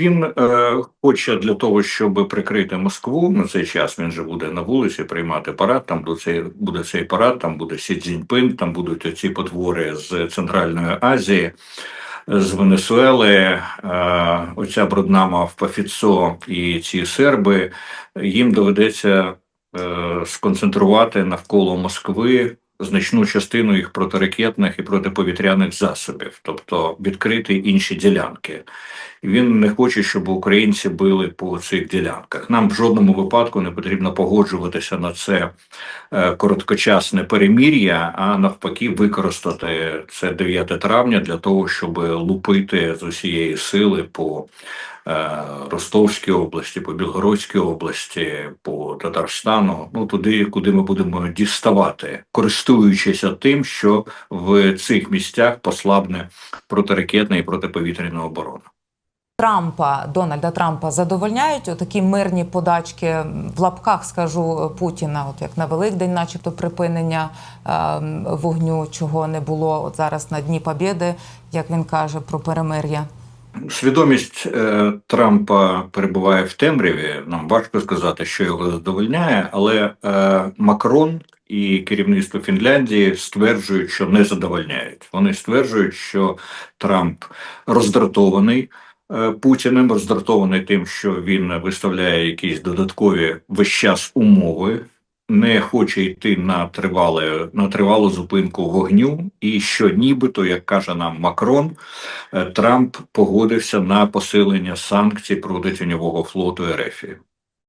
Він е, хоче для того, щоб прикрити Москву на цей час. Він же буде на вулиці приймати парад. Там буде цей буде цей парад, там буде Сі Цзіньпин, там будуть оці потвори з Центральної Азії, з Венесуели. Е, оця брудна мавпа Фіцо і ці серби. Їм доведеться е, сконцентрувати навколо Москви значну частину їх протиракетних і протиповітряних засобів, тобто відкрити інші ділянки. Він не хоче, щоб українці били по цих ділянках. Нам в жодному випадку не потрібно погоджуватися на це е, короткочасне перемір'я, а навпаки, використати це 9 травня для того, щоб лупити з усієї сили по Ростовській області, по Білгородській області, по Татарстану, ну туди, куди ми будемо діставати, користуючись тим, що в цих місцях послабне протиракетна і протиповітряна оборона. Трампа Дональда Трампа задовольняють такі мирні подачки в лапках, скажу Путіна, от як на Великдень, начебто припинення е, вогню, чого не було от зараз на Дні Побєди, як він каже про перемир'я. Свідомість е, Трампа перебуває в темряві. Нам важко сказати, що його задовольняє, але е, Макрон і керівництво Фінляндії стверджують, що не задовольняють. Вони стверджують, що Трамп роздратований. е, Путіним роздратований тим, що він виставляє якісь додаткові весь час умови, не хоче йти на тривале на тривалу зупинку вогню, і що нібито, як каже нам Макрон, е, Трамп погодився на посилення санкцій проти тіньового флоту РФ.